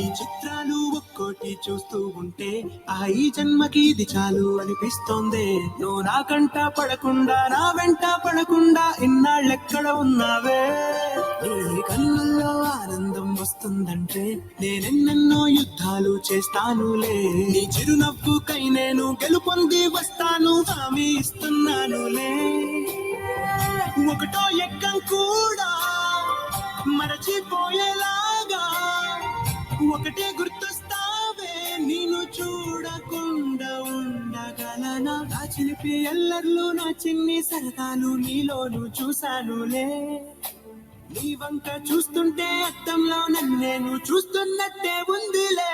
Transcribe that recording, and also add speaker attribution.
Speaker 1: ఈ చిత్రాలు ఒక్కోటి చూస్తూ ఉంటే ఆ ఈ జన్మకి ఇది చాలు అనిపిస్తోంది. నువ్వు నా కంట పడకుండా నా వెంట పడకుండా ఇన్నాళ్ళెక్కడ ఉన్నావే? నీ కన్నుల్లో ఆనందం వస్తుందంటే నేనెన్నెన్నో యుద్ధాలు చేస్తానులే. నీ చిరునవ్వుకై నేను గెలుపొంది వస్తాను హామీ ఇస్తున్నానులే. ఒకటో ఎక్కం కూడా మరచిపోయేలాగా ఒకటే గుర్తొస్తావే నేను చూడకుండా ఉండగలనా? నా చిలిపి ఎల్లర్లు నా చిన్ని సరదాలు నీలోను చూశానులే. నీ వంక చూస్తుంటే అద్దంలో నన్నేను నేను చూస్తున్నట్టే ఉందిలే.